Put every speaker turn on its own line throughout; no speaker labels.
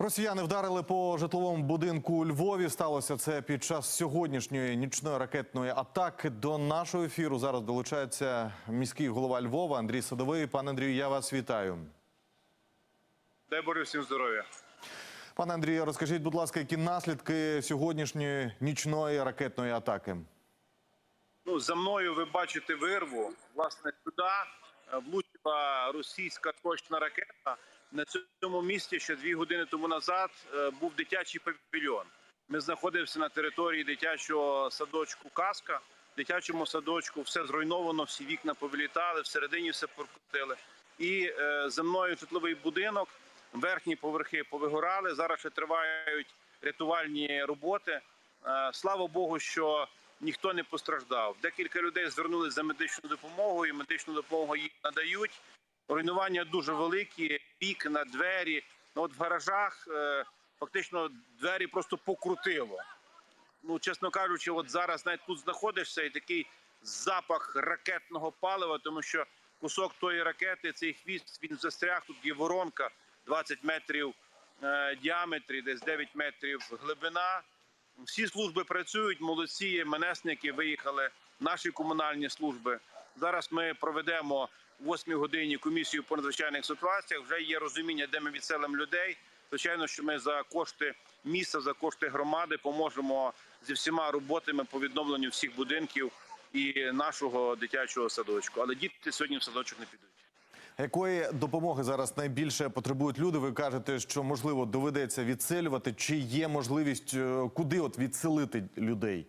Росіяни вдарили по житловому будинку у Львові. Сталося це під час сьогоднішньої нічної ракетної атаки. До нашого ефіру зараз долучається міський голова Львова Андрій Садовий. Пане Андрію, я вас вітаю.
Дай Боже всім здоров'я.
Пане Андрію, розкажіть, будь ласка, які наслідки сьогоднішньої нічної ракетної атаки?
Ну, за мною ви бачите вирву. Власне, сюди е, влучила російська точна ракета. На цьому місці ще дві години тому назад е, був дитячий павільйон. Ми знаходимося на території дитячого садочку Каска. Дитячому садочку все зруйновано, всі вікна повилітали, всередині все прокрутили. І е, за мною житловий будинок, верхні поверхи повигорали. Зараз ще тривають рятувальні роботи. Е, Слава Богу, що ніхто не постраждав. Декілька людей звернулися за медичною допомогою. Медичну допомогу їм надають. Руйнування дуже великі, вікна, двері. Ну, от в гаражах е, фактично двері просто покрутило. Ну, чесно кажучи, от зараз навіть тут знаходишся і такий запах ракетного палива, тому що кусок тої ракети, цей хвіст, він застряг. Тут є воронка 20 метрів е, діаметрі, десь 9 метрів глибина. Всі служби працюють, молодці, менесники виїхали, наші комунальні служби. Зараз ми проведемо в 8 годині комісію по надзвичайних ситуаціях. Вже є розуміння, де ми відселимо людей. Звичайно, що ми за кошти міста, за кошти громади поможемо зі всіма роботами по відновленню всіх будинків і нашого дитячого садочку. Але діти сьогодні в садочок не підуть.
Якої допомоги зараз найбільше потребують люди? Ви кажете, що можливо доведеться відселювати. Чи є можливість е, куди от відселити людей?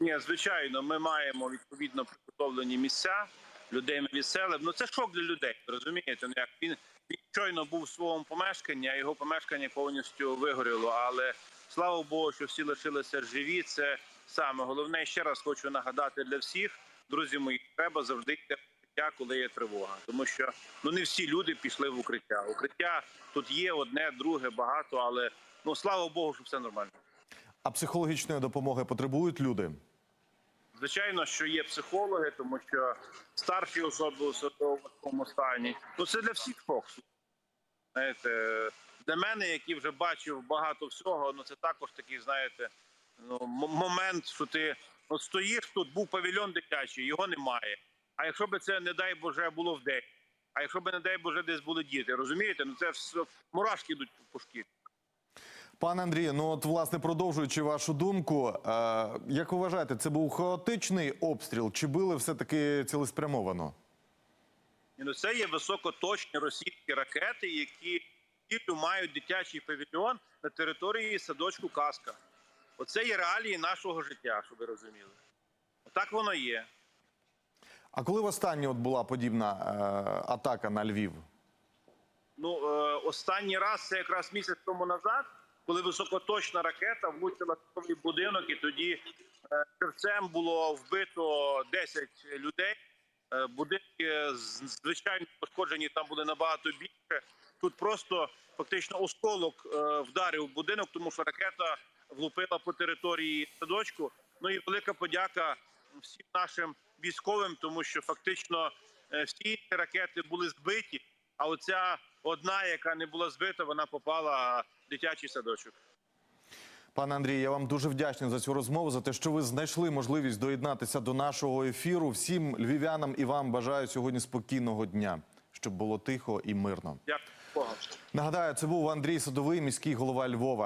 Ні, звичайно, ми маємо відповідно підготовлені місця. Людей ми відселимо. Ну це шок для людей. Розумієте? Ну як він, він щойно був в своєму помешканні, а його помешкання повністю вигоріло. Але слава Богу, що всі лишилися живі. Це саме головне. Ще раз хочу нагадати для всіх, друзі мої, треба завжди укриття, коли є тривога. Тому що ну не всі люди пішли в укриття. Укриття тут є одне, друге, багато, але ну слава Богу, що все нормально.
А психологічної допомоги потребують люди?
Звичайно, що є психологи, тому що старші особи у садовому стані. Ну це для всіх шок. Знаєте, для мене, який вже бачив багато всього, ну це також такий, знаєте, ну момент, що ти от стоїш тут, був павільйон дитячий, його немає. А якщо б це, не дай Боже, було в день, а якщо б, не дай Боже, десь були діти, розумієте? Ну це все мурашки йдуть по шкірі.
Пане Андрію, ну от власне продовжуючи вашу думку, е, як ви вважаєте, це був хаотичний обстріл, чи били все таки цілеспрямовано?
Ну, це є високоточні російські ракети, які мають дитячий павільйон на території садочку Каска. Оце є реалії нашого життя, щоб ви розуміли. Так воно є.
А коли востаннє от була подібна е, атака на Львів?
Ну, е, останній раз це якраз місяць тому назад, коли високоточна ракета влучила в будинок, і тоді е, живцем було вбито 10 людей. Е, будинки звичайно пошкоджені там були набагато більше. Тут просто фактично осколок е, вдарив будинок, тому що ракета влупила по території садочку. Ну і велика подяка всім нашим військовим, тому що фактично е, всі ці ракети були збиті. А оця одна, яка не була збита, вона попала в дитячий садочок.
Пане Андрію, я вам дуже вдячний за цю розмову, за те, що ви знайшли можливість доєднатися до нашого ефіру. Всім львів'янам і вам бажаю сьогодні спокійного дня, щоб було тихо і мирно.
Дякую.
Нагадаю, це був Андрій Садовий, міський голова Львова.